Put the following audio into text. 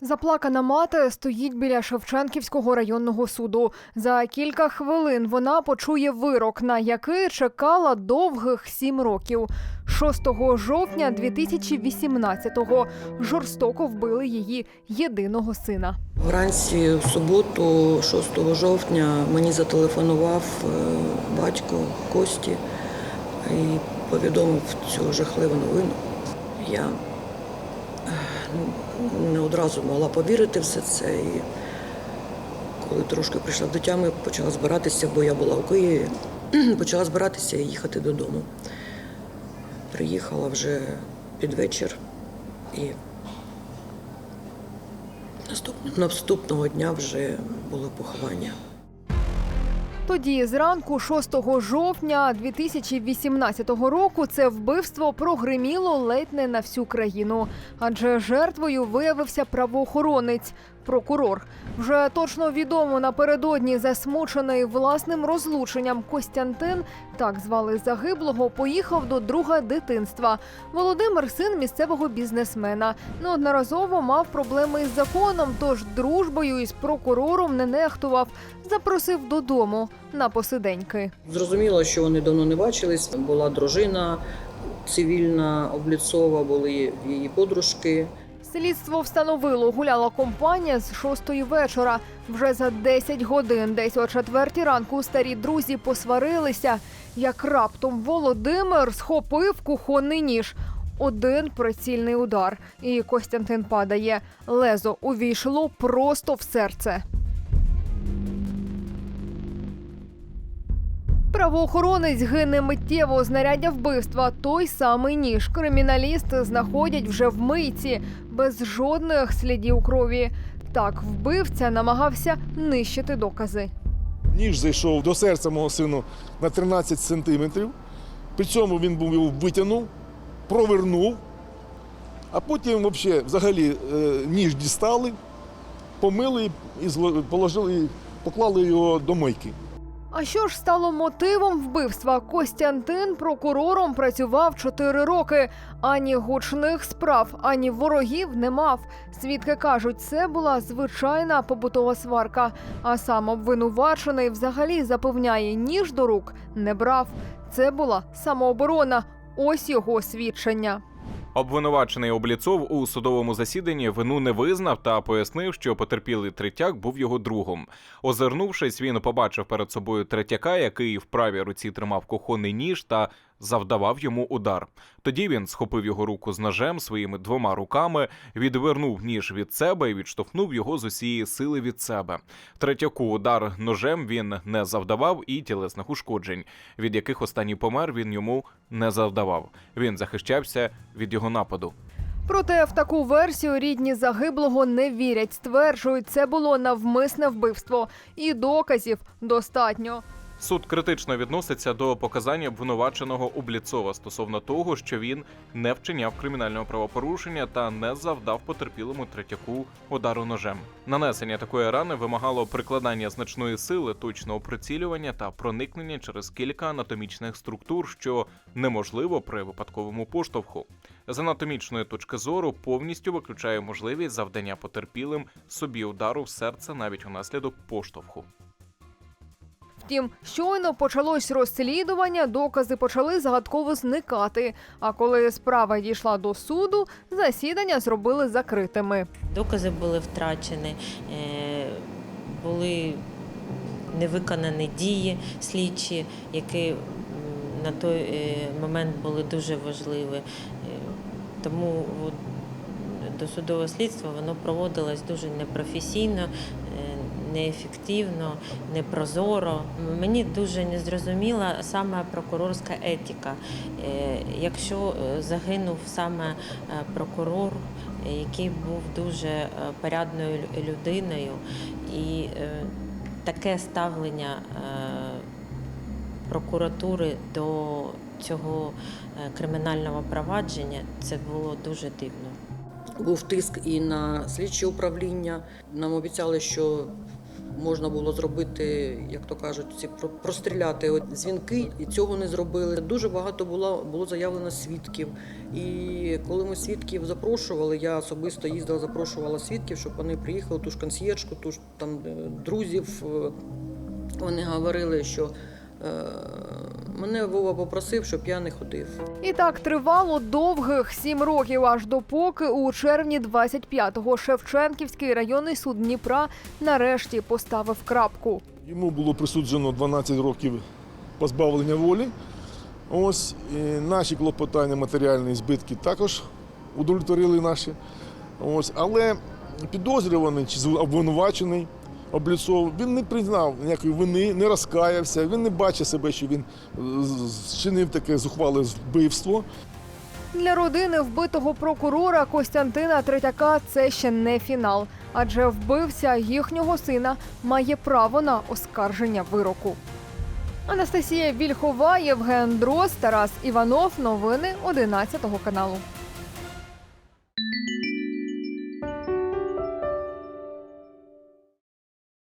Заплакана мати стоїть біля Шевченківського районного суду. За кілька хвилин вона почує вирок, на який чекала довгих сім років. 6 жовтня 2018-го жорстоко вбили її єдиного сина. Вранці в суботу, 6 жовтня, мені зателефонував е, батько Кості і повідомив цю жахливу новину. Я не одразу могла повірити все це. І коли трошки прийшла до тями, почала збиратися, бо я була у Києві, почала збиратися і їхати додому. Приїхала вже під вечір і Наступного дня вже було поховання. Тоді, зранку 6 жовтня 2018 року, це вбивство прогриміло ледь не на всю країну, адже жертвою виявився правоохоронець, прокурор. Вже точно відомо напередодні засмучений власним розлученням Костянтин, так звали загиблого, поїхав до друга дитинства. Володимир син місцевого бізнесмена. Неодноразово мав проблеми із законом, тож дружбою із прокурором не нехтував. Запросив додому на посиденьки. Зрозуміло, що вони давно не бачились. Була дружина цивільна, обліцова, були її подружки. Слідство встановило, гуляла компанія з шостої вечора. Вже за 10 годин, десь о четвертій ранку, старі друзі посварилися. Як раптом Володимир схопив кухонний ніж. Один прицільний удар, і Костянтин падає. Лезо увійшло просто в серце. Правоохоронець гине миттєво знаряддя вбивства. Той самий ніж. Криміналісти знаходять вже в мийці без жодних слідів крові. Так, вбивця намагався нищити докази. Ніж зайшов до серця мого сину на 13 сантиметрів. При цьому він був його витягнув, провернув, а потім взагалі, е, ніж дістали, помили і положили, поклали його до мойки. А що ж стало мотивом вбивства? Костянтин прокурором працював 4 роки. Ані гучних справ, ані ворогів не мав. Свідки кажуть, це була звичайна побутова сварка. А сам обвинувачений взагалі запевняє, ніж до рук не брав. Це була самооборона. Ось його свідчення. Обвинувачений Обліцов у судовому засіданні вину не визнав та пояснив, що потерпілий третяк був його другом. Озирнувшись, він побачив перед собою третяка, який в правій руці тримав кухонний ніж та завдавав йому удар. Тоді він схопив його руку з ножем своїми двома руками, відвернув ніж від себе і відштовхнув його з усієї сили від себе. Третяку удар ножем він не завдавав і тілесних ушкоджень, від яких останній помер він йому не завдавав. Він захищався від його нападу. Проте в таку версію рідні загиблого не вірять. Стверджують, це було навмисне вбивство, і доказів достатньо. Суд критично відноситься до показань обвинуваченого Обліцова стосовно того, що він не вчиняв кримінального правопорушення та не завдав потерпілому третяку удару ножем. Нанесення такої рани вимагало прикладання значної сили, точного прицілювання та проникнення через кілька анатомічних структур, що неможливо при випадковому поштовху. З анатомічної точки зору повністю виключає можливість завдання потерпілим собі удару в серце навіть унаслідок поштовху. Втім, щойно почалось розслідування, докази почали загадково зникати. А коли справа дійшла до суду, засідання зробили закритими. Докази були втрачені, е, були невиконані дії слідчі, які на той е, момент були дуже важливі. Е, Тому досудове слідство воно проводилось дуже непрофесійно, неефективно, непрозоро. Мені дуже незрозуміла саме прокурорська етика. Е, Якщо е, загинув саме е, прокурор, який був дуже порядною людиною, і таке ставлення прокуратури до цього кримінального провадження це було дуже дивно. Був тиск і на слідче управління. Нам обіцяли, що можна було зробити, як то кажуть, ці простріляти дзвінки, і цього не зробили. Дуже багато було, було заявлено свідків. І коли ми свідків запрошували, я особисто їздила, запрошувала свідків, щоб вони приїхали, ту ж консьєржку, ту ж там е, друзів. е, Вони говорили, що е, мене Вова попросив, щоб я не ходив. І так тривало довгих сім років, аж допоки у червні 25-го Шевченківський районний суд Дніпра нарешті поставив крапку. Йому було присуджено 12 років позбавлення волі. Ось і наші клопотання, матеріальні збитки також удовлетворили наші. Ось, але підозрюваний чи обвинувачений Обліцов, він не признав ніякої вини, не розкаявся, він не бачить себе, що він е, зчинив таке зухвале вбивство. Для родини вбитого прокурора Костянтина Третяка це ще не фінал, адже вбивця їхнього сина має право на оскарження вироку. Анастасія Вільхова, Євген Дрозд, Тарас Іванов. Новини 11 каналу.